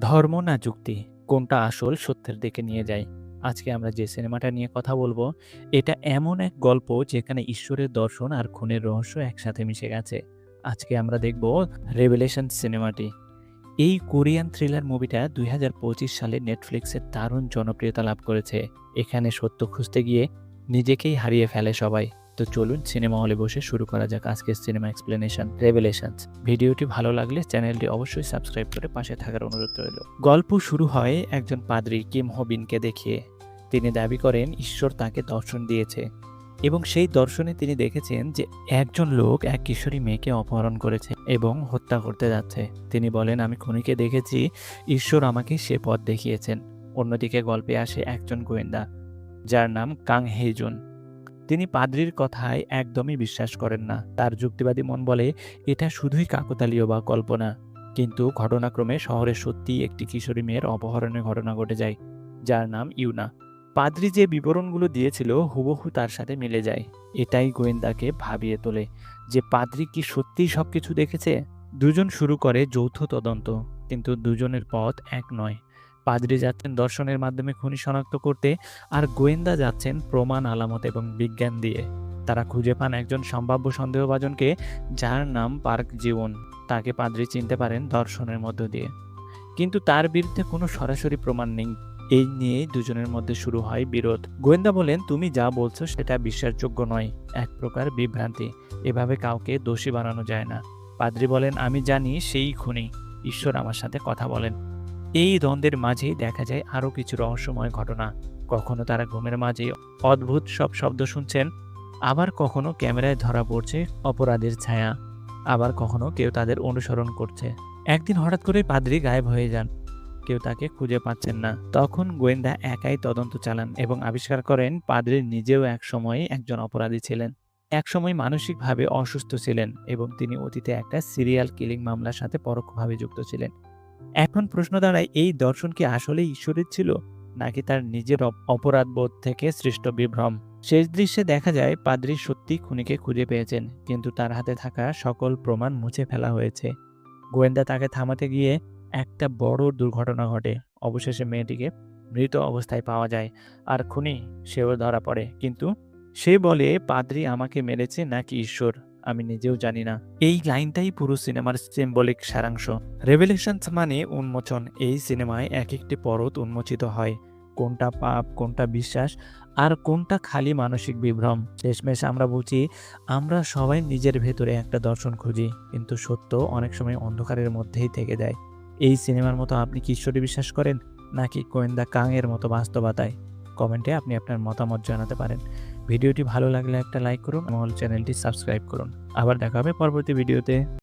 ধর্ম না যুক্তি কোনটা আসল সত্যের দিকে নিয়ে যায় আজকে আমরা যে সিনেমাটা নিয়ে কথা বলব এটা এমন এক গল্প যেখানে ঈশ্বরের দর্শন আর খুনের রহস্য একসাথে মিশে গেছে। আজকে আমরা দেখব রেভেলেশন সিনেমাটি। এই কোরিয়ান থ্রিলার মুভিটা দুই হাজার পঁচিশ সালে নেটফ্লিক্সের দারুণ জনপ্রিয়তা লাভ করেছে। এখানে সত্য খুঁজতে গিয়ে নিজেকেই হারিয়ে ফেলে সবাই। তো চলুন সিনেমা হলে বসে শুরু করা যাক আজকের সিনেমা এক্সপ্লেনেশন রেভেলেশনস ভিডিওটি ভালো লাগলে চ্যানেলটি অবশ্যই সাবস্ক্রাইব করে পাশে থাকার অনুরোধ রইল। গল্প শুরু হয় একজন পাদ্রী কিম হবিনকে দেখিয়ে তিনি দাবি করেন, ঈশ্বর তাকে দর্শন দিয়েছে। এবং সেই দর্শনে তিনি দেখেছেন যে একজন লোক এক কিশোরী মেয়েকে অপহরণ করেছে এবং হত্যা করতে যাচ্ছে। তিনি বলেন, আমি খুনিকে দেখেছি, ঈশ্বর আমাকে সে পথ দেখিয়েছেন। অন্যদিকে গল্পে আসে একজন গোয়েন্দা, যার নাম কাং হেজুন তিনি পাদ্রির কথায় একদমই বিশ্বাস করেন না। তার যুক্তিবাদী মন বলে, এটা শুধুই কাকতালীয় বা কল্পনা। কিন্তু ঘটনাক্রমে শহরে সত্যিই একটি কিশোরী মেয়ের অপহরণের ঘটনা ঘটে যায়, যার নাম ইউনা। পাদ্রি যে বিবরণগুলো দিয়েছিল, হুবহু তার সাথে মিলে যায়। এটাই গোয়েন্দাকে ভাবিয়ে তোলে যে পাদ্রি কি সত্যিই সবকিছু দেখেছে। দুজন শুরু করে যৌথ তদন্ত, কিন্তু দুজনের পথ এক নয়। পাদ্রি যাচ্ছেন দর্শনের মাধ্যমে খুনি শনাক্ত করতে, আর গোয়েন্দা যাচ্ছেন প্রমাণ, আলামত এবং বিজ্ঞান দিয়ে। তারা খুঁজে পান একজন সম্ভাব্য সন্দেহভাজনকে, যার নাম পার্ক জীবন তাকে পাদ্রি চিনতে পারেন দর্শনের মধ্য দিয়ে। কিন্তু তার বিরুদ্ধে কোনো সরাসরি প্রমাণ নেই। এই নিয়ে দুজনের মধ্যে শুরু হয় বিরোধ। গোয়েন্দা বলেন, তুমি যা বলছো সেটা বিশ্বাসযোগ্য নয়। এক প্রকার বিভ্রান্তি। এভাবে কাউকে দোষী বানানো যায় না। পাদ্রি বলেন, আমি জানি, সেই খুনি। ঈশ্বর আমার সাথে কথা বলেন। এই দ্বন্দ্বের মাঝেই দেখা যায় আরও কিছু রহস্যময় ঘটনা। কখনো তারা ঘুমের মাঝে অদ্ভুত সব শব্দ শুনছেন, আবার কখনো ক্যামেরায় ধরা পড়ছে অপরাধের ছায়া। আবার কখনো কেউ তাদের অনুসরণ করছে। একদিন হঠাৎ করে পাদ্রি গায়েব হয়ে যান। কেউ তাকে খুঁজে পাচ্ছেন না। তখন গোয়েন্দা একাই তদন্ত চালান এবং আবিষ্কার করেন পাদ্রি নিজেও এক সময়ে একজন অপরাধী ছিলেন। একসময় মানসিকভাবে অসুস্থ ছিলেন এবং তিনি অতীতে একটা সিরিয়াল কিলিং মামলার সাথে পরোক্ষভাবে যুক্ত ছিলেন। এখন প্রশ্ন দাঁড়ায়, এই দর্শন কি আসলে ঈশ্বরের ছিল, নাকি তার নিজের অপ- অপরাধবোধ থেকে সৃষ্ট বিভ্রম? শেষ দৃশ্যে দেখা যায়, পাদ্রি সত্যি খুনিকে খুঁজে পেয়েছেন, কিন্তু তার হাতে থাকা সকল প্রমাণ মুছে ফেলা হয়েছে। গোয়েন্দা তাকে থামাতে গিয়ে একটা বড় দুর্ঘটনা ঘটে। অবশেষে মেয়েটিকে মৃত অবস্থায় পাওয়া যায়, আর খুনি সেও ধরা পড়ে, কিন্তু সে বলে, পাদ্রি আমাকে মেরেছে নাকি ঈশ্বর? আমি নিজেও জানি না। এই লাইনটাই পুরো সিনেমার সিম্বলিক সারাংশ। রেভেলেশনস মানে উন্মোচন। এই সিনেমায় এক একটি পরত উন্মোচিত হয়। কোনটা পাপ, কোনটা বিশ্বাস, আর কোনটা খালি মানসিক বিভ্রম। শেষমেশ আমরা বুঝি, আমরা সবাই নিজের ভেতরে একটা দর্শন খুঁজি, কিন্তু সত্য অনেক সময় অন্ধকারের মধ্যেই থেকে যায়। এই সিনেমার মতো আপনি কি বিশ্বাস করেন? নাকি গোয়েন্দা কাংয়ের মতো বাস্তবতায়? কমেন্টে আপনি আপনার মতামত জানাতে পারেন। ভিডিওটি ভালো লাগলে একটা লাইক করুন আমার চ্যানেলটি সাবস্ক্রাইব করুন। আবার দেখা হবে পরবর্তী ভিডিওতে।